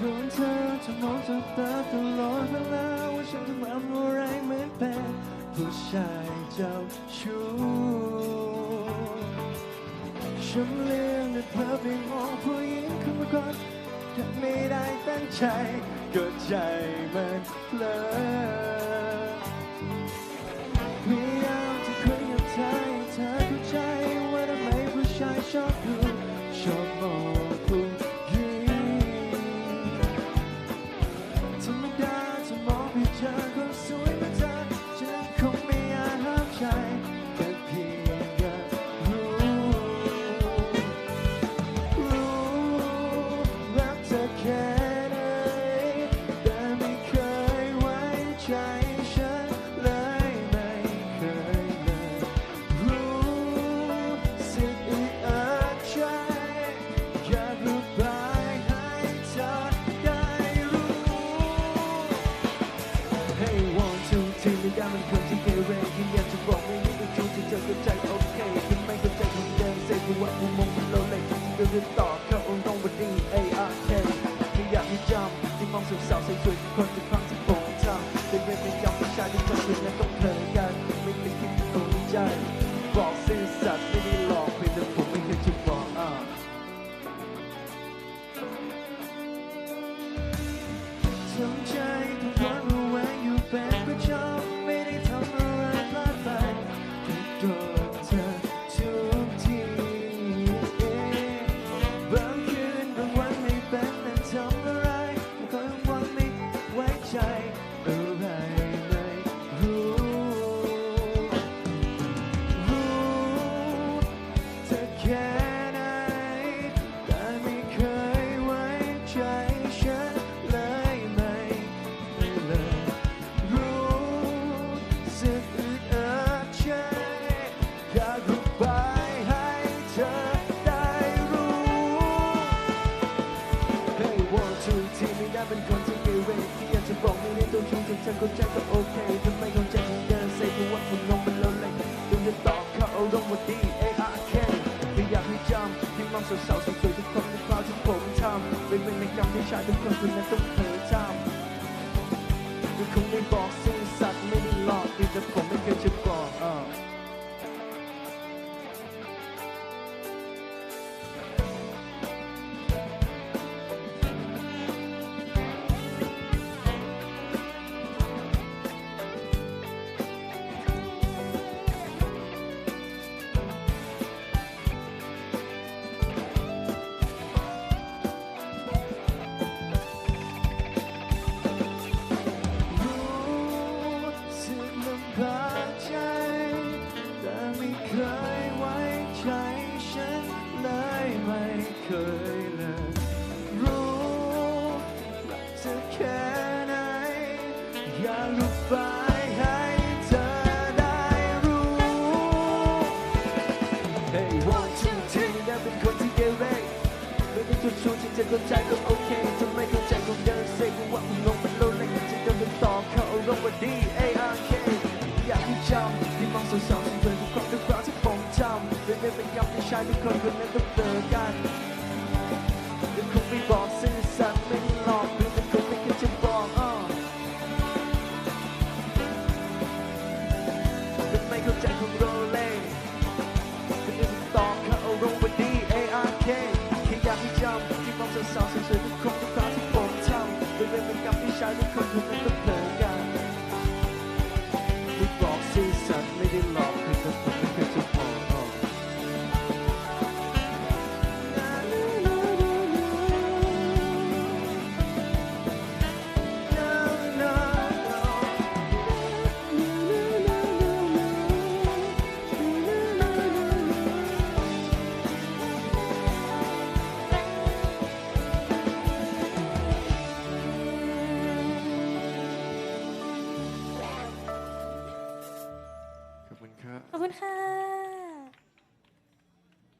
ดนเธอจะมองจากตาตลอดเวลาว่าฉันทำอะไรเหมือนเป็นผู้ชายเจ้าชู้ฉันเลี้ยงแต่เธอไปมองผู้หญิงคนก่อนแต่ไม่ได้ตั้งใจก็ใจมันเพลอ ว่ากูมองมันโลเล็กที่เดินต่อเข้าองค์ตรงบดี A R K ที่อยากให้จำที่มองสาวๆสวยๆคนทุกครั้งที่ผมทำเป็นเรื่องไม่ยอมผู้ชายที่คนอื่นนั้นต้องเพลินกันไม่ได้คิดตรงใจ บอกซื่อสัตย์ไม่ได้หลอกเพียงแต่ผมไม่เคยจะบอกอะทำใจทุกวันระแวงอ ตัวจริงจนก็ใจก็โอเคทำไมเข้าใจถึงเดินเซกูว่าคุณลงเป็นโลเล็กจนจะตอบเข้าอาลงว่าดี A R K ไม่อยากให้จำที่มองสาวๆสวยๆทุกคนในคราวที่ผมทำเป็นเป็นในกรรมที่ชายทุกคนคุณนั้นต้องเคยจำคือคงไม่บอกซื่อสัตย์ไม่ได้หลอกดีแต่ผมไม่เคย บากใจ แต่ไม่เคยไว้ใจฉันเลยไม่เคยเลยรู้รักเธอแค่ไหน อย่ากระบายให้เธอได้รู้ Hey one two three ไม่ได้เป็นคนที่เกเรไม่ได้จุดชูที่จะเข้าใจก็โอเคทำไมเข้าใจก็เดินเซ็กูว่ามึงลงมันโลเล็กจะเดินเป็นต่อเข้าอาลงว่า D A R K อยากให้จำที่มองสาวๆสวยๆทุกคนทุกคราวที่ผมจำเป็นไม่เป็นย้ำที่ชายทุกคนคนนั้นต้องเจอกัน คุณค่ะ